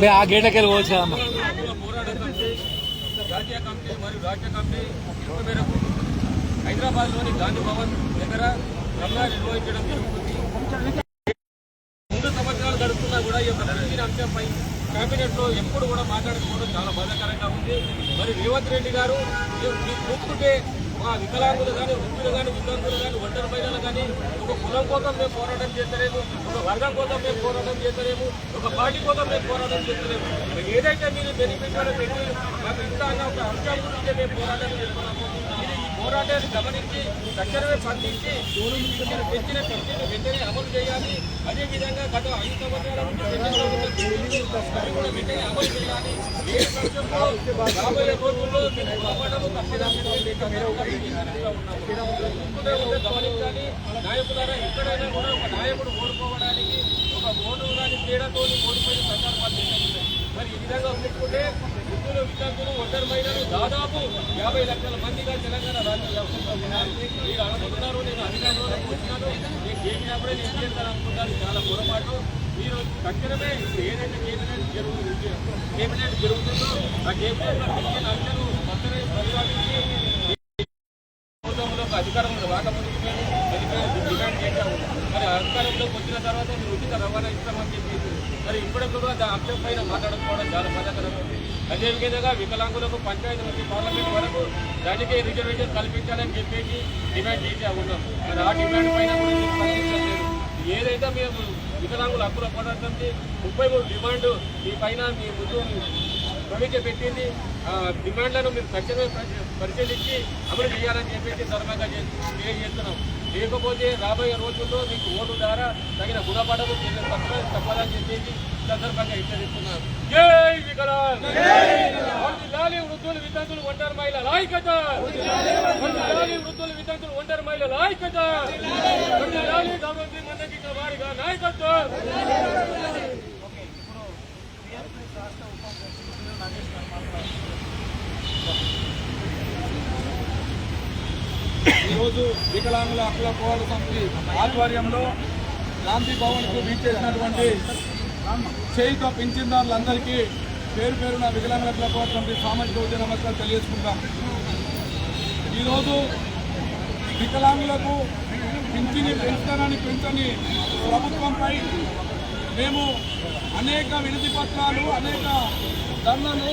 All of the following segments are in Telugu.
మేము ఆ గేటకి పోవచ్చు కదమ్మా జాతీయ కమిటీ మరియు రాష్ట్ర కమిటీ పిలుపు మేరకు హైదరాబాద్లోని గాంధీ భవన్ దగ్గర ధర్నా నిర్వహించడం జరుగుతుంది. మూడు సంవత్సరాలు గడుపుతున్నా కూడా ఈ యొక్క అంశంపై క్యాబినెట్లో ఎప్పుడు కూడా మాట్లాడకపోవడం చాలా బాధాకరంగా ఉంది. మరి రేవంత్ రెడ్డి గారు కూర్చుంటే మా వికలాంగులు కానీ వృద్ధులు కానీ వికలాంగులు కానీ ఒంటరి మహిళలు కానీ ఒక కులం కోసం మేము పోరాటం చేస్తలేము ఒక వర్గం కోసం మేము పోరాటం చేస్తలేము ఒక పార్టీ కోసం మేము పోరాటం చేస్తలేము. ఏదైతే మీరు బెనిఫిట్ పెట్టి మాకు ఇస్తా అన్న ఒక అంశం గురించి మేము పోరాటం చేస్తున్నాము. ఇది ఈ పోరాటాన్ని గమనించి తక్షణమే స్పందించి పెంచిన పెంచిన పెంచిన వెంటనే అమలు చేయాలి. అదేవిధంగా గత ఐదు సంవత్సరాల నుంచి అది అమలు చేయాలి రాబోయే రోజుల్లో మీరు ఖచ్చితంగా గమనించాలి నాయకులారా ఎక్కడైనా కూడా ఒక నాయకుడు ఓడిపోవడానికి ఒక ఓటు కానీ తేడాతో ఓడిపోయిన సందర్భాలు మరి ఈ విధంగా వృద్ధులు విద్యార్థులు ఒంటరి మహిళలు దాదాపు యాభై లక్షల మందిగా తెలంగాణ రాష్ట్రంలో ఉన్నారు. మీరు అనుకుంటున్నారు నేను అధికారంలో వచ్చినాను నేను చేసినప్పుడే నేను చేస్తాను చాలా పొరపాటు మీరు తక్షణమే ఏదైతే కేబినెట్ జరుగుతుంది కేబినెట్ జరుగుతుందో ఆ కేబినెట్లో పెంచిన అంశాలు మొత్తమే పరిపాలించి ప్రభుత్వంలో అధికారంలో రాకముందుకు మేము అధికారులు డిమాండ్ చేశాము. మరి అధికారంలోకి వచ్చిన తర్వాత మీరు ఉచిత రవాణా ఇస్తామని చెప్పేసి మరి ఇప్పుడు కూడా దాని అంశం పైన మాట్లాడుకోవడం చాలా బాధాకరంగా ఉంది అదే వికలాంగులకు పంచాయతీ నుంచి పార్లమెంట్ వరకు దానికి రిజర్వేషన్ కల్పించాలని చెప్పేసి డిమాండ్ చేసే ఉన్నాం మరి ఆ డిమాండ్ పైన మీరు ఏదైతే మేము వికలాంగుల హక్కుల పోరాడుతుంది ముప్పై మూడు డిమాండ్ మీ పైన మీ ముందు ప్రవేశపెట్టింది. ఆ డిమాండ్లను మీరు తక్షణమే పరిశీలించి అమలు చేయాలని చెప్పేసి ధర్మంగా తెలియజేస్తున్నాం. లేకపోతే రాబోయే రోజుల్లో మీకు ఓటు ద్వారా తగిన గుణపడము తప్ప తప్పదని చెప్పేసి సందర్భంగా హెచ్చరిస్తున్నాం జై వికలాంగ్! వృద్ధులు వితంతులు ఒంటరి మహిళల ఐక్యత! వృద్ధులు వితంతులు ఒంటరి మహిళల ఐక్యత! లాలి గవర్నమెంట్ మందకించిన వారిగా నాయకత్వం! ఈరోజు వికలాంగుల హక్కుల పోరాట సమితి ఆధ్వర్యంలో గాంధీ భవన్కు వీచేసినటువంటి చేయితో పింఛన్దారులందరికీ పేరు పేరున వికలాంగుల హక్కుల పోరాట సమితి సామాజిక ఉద్యోగ నమస్కారం తెలియజేసుకుంటాం. ఈరోజు వికలాంగులకు పింఛని పెంచుతానని పెంచని ప్రభుత్వంపై మేము అనేక వినతి పత్రాలు అనేక ధర్నాలు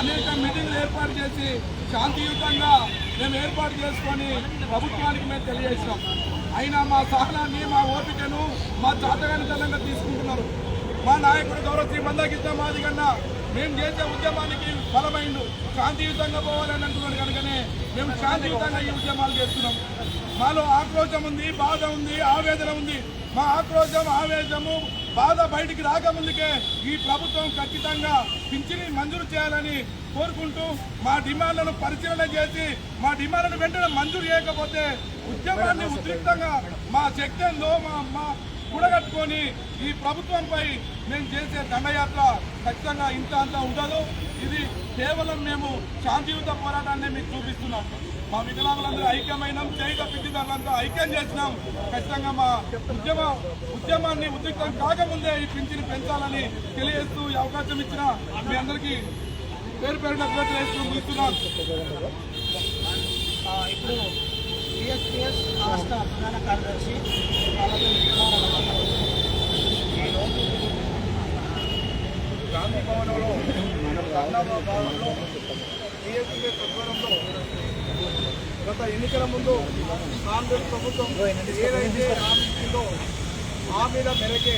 అనేక మీటింగ్లు ఏర్పాటు చేసి శాంతియుతంగా మేము ఏర్పాటు చేసుకొని ప్రభుత్వానికి మేము తెలియజేసినాం. అయినా మా సహనాన్ని మా ఓపికను మా చాతగాని తీసుకుంటున్నారు. మా నాయకుడు గౌరవ శ్రీ మందగిద్ద మాది కన్నా మేము చేసే ఉద్యమానికి బలమైండు. శాంతియుతంగా పోవాలని అంటున్నాడు కనుకనే మేము శాంతియుతంగా ఈ ఉద్యమాలు చేస్తున్నాం. మాలో ఆక్రోశం ఉంది బాధ ఉంది ఆవేదన ఉంది. మా ఆక్రోశం ఆవేశము బాధ బయటికి రాకముందుకే ఈ ప్రభుత్వం ఖచ్చితంగా పింఛని మంజూరు చేయాలని కోరుకుంటూ మా డిమాండ్లను పరిశీలన చేసి మా డిమాండ్లను వెంటనే మంజూరు చేయకపోతే ఉద్యమాన్ని ఉద్రిక్తంగా మా శక్తి మా కూడగట్టుకొని ఈ ప్రభుత్వంపై మేము చేసే దండయాత్ర ఖచ్చితంగా ఇంత అంతా ఉండదు. ఇది కేవలం మేము శాంతియుత పోరాటాన్ని మీకు చూపిస్తున్నాం. మా వికలాంగులందరూ ఐక్యమైనాం చేయిక పింఛన్దారులంతా ఐక్యం చేసినాం. ఖచ్చితంగా మా ఉద్యమ ఉద్యమాన్ని ఉద్రిక్తం కాకముందే ఈ పింఛని పెంచాలని తెలియజేస్తూ ఈ అవకాశం ఇచ్చిన మీ అందరికీ పేరు పేరున తెలియజేస్తూ ముగిస్తున్నాం ఇప్పుడు బిఎస్పిఎస్ రాష్ట్ర ప్రధాన కార్యదర్శి పార్లమెంట్ విక్రమారావు ఈరోజు గాంధీ భవనంలో ధర్నా భవనంలో టీఎస్పీ ఆధ్వర్యంలో గత ఎన్నికల ముందు కాంగ్రెస్ ప్రభుత్వం ఏదైతే హామీలో హామీల మేరకే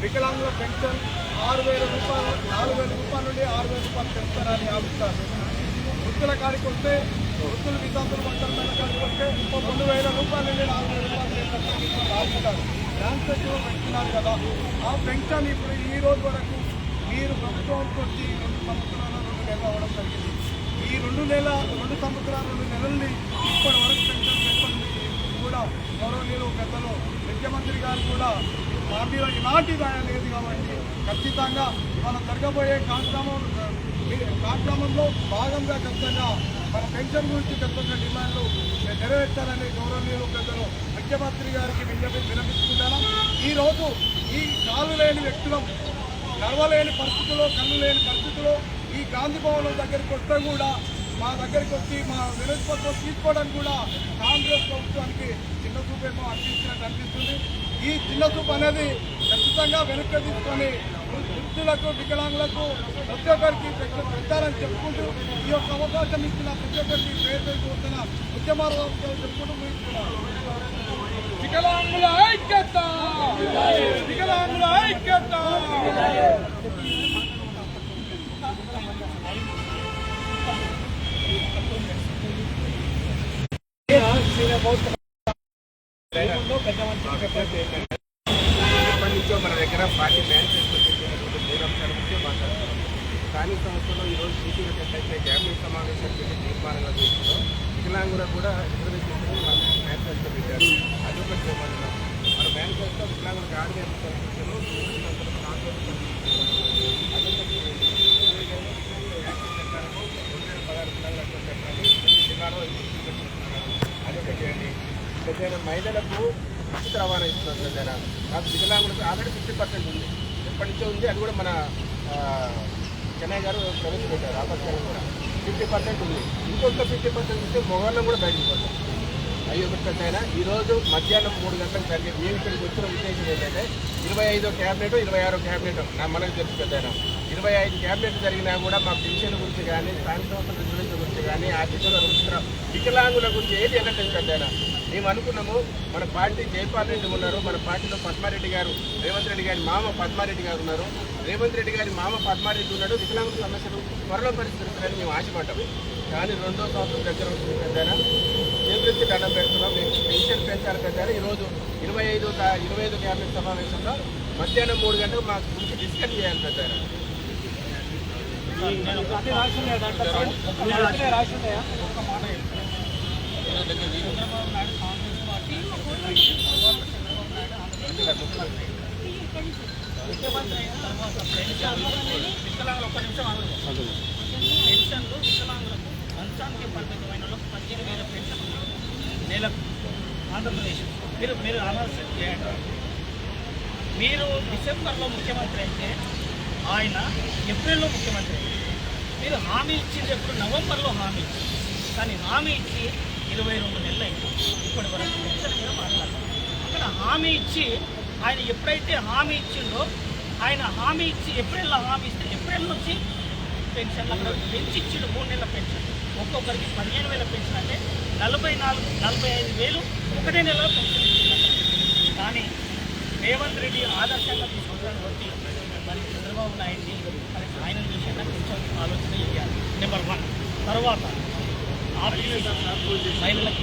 వికలాంగుల పెన్షన్ ఆరు వేల రూపాయలు నాలుగు వేల రూపాయల నుండి ఆరు వేల రూపాయలు పెంచుతారని ఆపిస్తారు వృత్తుల కాడికి వస్తే వృత్తులు విశాంతులు వంటల కాడికి వస్తే రెండు వేల రూపాయల నుండి నాలుగు వేల రూపాయలు ఆపుతారు ట్రాన్స్ఫర్ పెంచుతున్నారు కదా. ఆ పెన్షన్ ఇప్పుడు ఈ రోజు వరకు మీరు ప్రభుత్వానికి వచ్చి రెండు సంవత్సరాలు రెండు నెలలు అవ్వడం జరిగింది. ఈ రెండు నెలల రెండు సంవత్సరాలు రెండు నెలల్ని ఇప్పటి వరకు పెన్షన్ పెన్షన్ కూడా గౌరవనీయులు పెద్దలు ముఖ్యమంత్రి గారు కూడా మా మీద ఇలాంటి దయ లేదు కాబట్టి ఖచ్చితంగా మనం జరగబోయే కార్యక్రమం కార్యక్రమంలో భాగంగా ఖచ్చితంగా మన పెన్షన్ గురించి ఖచ్చితంగా డిమాండ్లు నెరవేర్చాలని గౌరవనీయులు పెద్దలు ముఖ్యమంత్రి గారికి విన్నపి విన్నపిస్తున్నాను ఈరోజు ఈ కాలు లేని వ్యక్తులం నడవలేని పరిస్థితుల్లో కళ్ళు లేని పరిస్థితుల్లో ఈ గాంధీ భవన్ దగ్గరికి వస్తే కూడా మా దగ్గరికి వచ్చి మా వినతిపత్రం తీసుకోవడానికి కూడా కాంగ్రెస్ ప్రభుత్వానికి చిన్న చూపేమో అనిపించినట్టు అనిపిస్తుంది. ఈ చిన్న చూపు అనేది ఖచ్చితంగా వెనక్కి తీసుకొని వృద్ధులకు వికలాంగులకు ప్రతి ఒక్కరికి పెట్టాలని చెప్పుకుంటూ ఈ యొక్క అవకాశం ఇచ్చిన ప్రతి ఒక్కరికి పేరు పేరు ఉద్యమాలు చెప్పుకుంటూ వికలాంగుల ఐక్యత! వికలాంగ ఐక్యత ఎప్పటి నుంచో మన దగ్గర పార్టీ మేనిఫెస్టో చెప్పినటువంటి మూడు అంశాల గురించి మాట్లాడుతున్నాం. స్థానిక సంస్థలో ఈరోజు మీటింగ్ ఎట్లయితే క్యాబినెట్ సమావేశాలు పెట్టి తీర్మానంగా చేసిందో వికలాంగుల కూడా రిజర్వేషన్ మేనిఫెస్టో పెట్టారు. అది ఒకటి చేయమంటున్నాం. మన మేనిఫెస్టో వికలాంగులకు ఆర్డర్ కల్పించారు జిల్లాలో చేయండి ఏదైనా మహిళలకు ఉచిత రవాణా ఇస్తున్నారు ఏదైనా నాకు వికలాంగులకు ఆల్రెడీ ఫిఫ్టీ పర్సెంట్ ఉంది. ఎప్పటి నుంచో ఉంది. అది కూడా మన ఆ, చెన్నై గారు ప్రవేశపెట్టారు. ఆపత్కాలం కూడా ఫిఫ్టీ పర్సెంట్ ఉంది. ఇంకొక ఫిఫ్టీ పర్సెంట్ ఉంటే మొగాళ్ళం కూడా బయటకు పోతాం అయ్యో ఒకటి పెద్ద ఈరోజు మధ్యాహ్నం మూడు గంటలకు జరిగే మేము ఇక్కడికి వచ్చిన ఉద్దేశం ఏంటంటే ఇరవై ఐదో క్యాబినెట్ ఇరవై ఆరో క్యాబినెట్ నా మనకు తెలుసు పెద్ద ఇరవై ఐదు క్యాబినెట్ జరిగినా కూడా మా పెన్షన్ గురించి కానీ స్థానిక సంస్థల గురించి కానీ ఆర్థికంగా రుచికర వికలాంగుల గురించి ఏది వెళ్ళట్లేదు పెద్ద మేము అనుకున్నాము మన పార్టీ జైపాల్ రెడ్డి ఉన్నారు మన పార్టీలో పద్మారెడ్డి గారు రేవంత్ రెడ్డి గారి మామ పద్మారెడ్డి గారు ఉన్నారు. రేవంత్ రెడ్డి గారి మామ పద్మారెడ్డి ఉన్నాడు వికలాంగుల సమస్యలు త్వరలో పరిస్థితులని మేము ఆశపడ్డాము. కానీ రెండో సంవత్సరం దగ్గర వచ్చింది పెద్దారా చేతులెత్తి దండం పెడుతున్నాం. మేము పెన్షన్ పెంచాలి పెద్దారా ఈరోజు ఇరవై ఐదు ఇరవై ఐదు క్యాబినెట్ సమావేశంలో మధ్యాహ్నం మూడు గంటలకు మాకు గురించి డిస్కస్ చేయాలి పెద్దారా ముఖ్యమంత్రి అయిన తర్వాత వికలాంగులు ఒక్క నిమిషం ఆగదు పెన్షన్లు వికలాంగులకు మంచానికి పరిమితమైన వాళ్ళకు పద్దెనిమిది వేల పెన్షన్ నెలకు ఆంధ్రప్రదేశ్ మీరు మీరు అనాలిసిస్ చేయండి. మీరు డిసెంబర్లో ముఖ్యమంత్రి అయితే ఆయన ఏప్రిల్లో ముఖ్యమంత్రి. మీరు హామీ ఇచ్చింది ఎప్పుడు? నవంబర్లో హామీ ఇచ్చింది కానీ హామీ ఇచ్చి ఇరవై రెండు నెలలు అయింది ఇప్పటి వరకు పెన్షన్ మీద అక్కడ హామీ ఇచ్చి ఆయన ఎప్పుడైతే హామీ ఇచ్చిండో ఆయన హామీ ఇచ్చి ఏప్రిల్లో హామీ ఇస్తే ఏప్రిల్ నుంచి పెన్షన్లు అక్కడ పెంచి ఇచ్చిండు మూడు నెలల పెన్షన్. ఒక్కొక్కరికి పదిహేను వేల పెన్షన్ అంటే నలభై నాలుగు నలభై ఐదు వేలు ఒకటే నెలలో పెన్షన్ ఇచ్చింది కానీ రేవంత్ రెడ్డి ఆదర్శంగా తీసుకుంటాను బట్టి చంద్రబాబు నాయుడిని మరి ఆయన విషయంగా కొంచెం ఆలోచన చేయాలి నెంబర్ వన్ తర్వాత మహిళలకు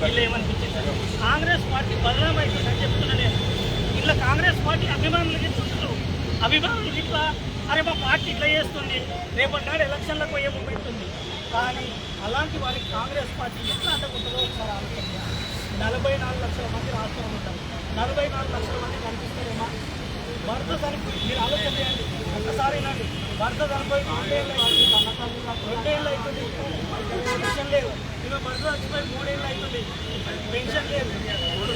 వీళ్ళు ఏమనిపించింది కాంగ్రెస్ పార్టీ బలరాం అవుతుందని చెప్తున్నా నేను ఇట్లా కాంగ్రెస్ పార్టీ అభిమానులు చెప్తున్నారు అభిమానులు ఇట్లా అరే మా పార్టీ ఇట్లా చేస్తుంది. రేపటి నాడు ఎలక్షన్లకు పోయే పెట్టుంది కానీ అలాంటి వారికి కాంగ్రెస్ పార్టీ ఎట్లా అడ్డకుంటుందో ఒకసారి ఆలోచన నలభై నాలుగు లక్షల మంది రాష్ట్రంలో ఉంటారు. నలభై నాలుగు లక్షల మంది కనిపిస్తారు. భర్త చనిపోయి మీరు ఆలోచన చేయండి ఒక్కసారి వినండి భర్త చనిపోయి రెండేళ్ళు అవుతుంది పెన్షన్ లేదు ఇక భర్త చనిపోయి మూడేళ్ళు అవుతుంది పెన్షన్ లేదు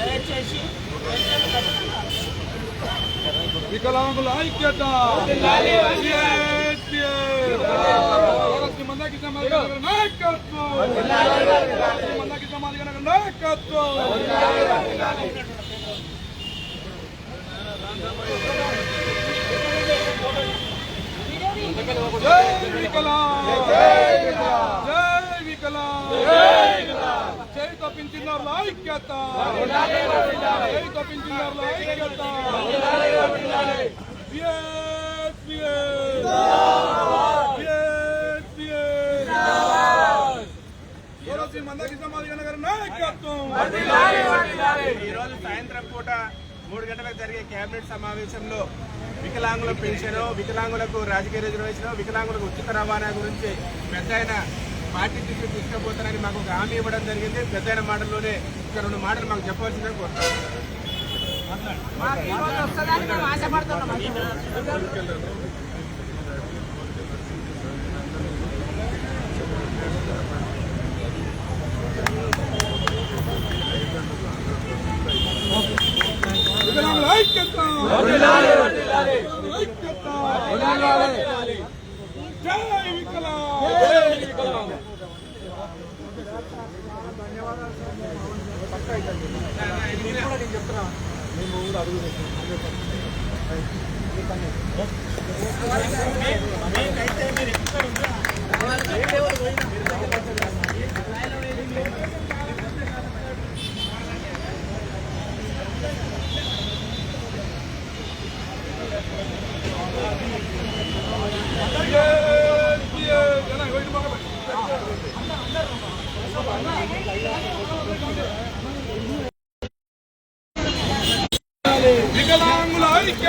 దయచేసి పెన్షన్ వికలాంగుల ఐక్యత మందకి సమాధానం నాయకత్వం మందకి సమాధానం నాయకత్వం జై ఐక్యత జై తప్పించినారుల ఐక్యత Yes, మందకి సమాధానం గారి నాయకత్వం ఈ సాయంత్రం పూట మూడు గంటలకు జరిగే కేబినెట్ సమావేశంలో వికలాంగుల పెన్షన్ వికలాంగులకు రాజకీయ రిజర్వేషన్ వికలాంగులకు ఉచిత రవాణా గురించి పెద్ద ఆయన పార్టీ దృష్టికి తీసుకుపోతానని మాకు ఒక హామీ ఇవ్వడం జరిగింది. పెద్ద ఆయన మాటల్లోనే ఇక రెండు మాటలు మాకు చెప్పవలసిందని కోరుతాను వికలాంగుల కూడా నేను చెప్తున్నా మేము ఊరు అడుగు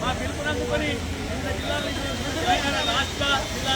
మా పిలుపునందుకొని వివిధ జిల్లాల నుంచి రాష్ట్ర జిల్లా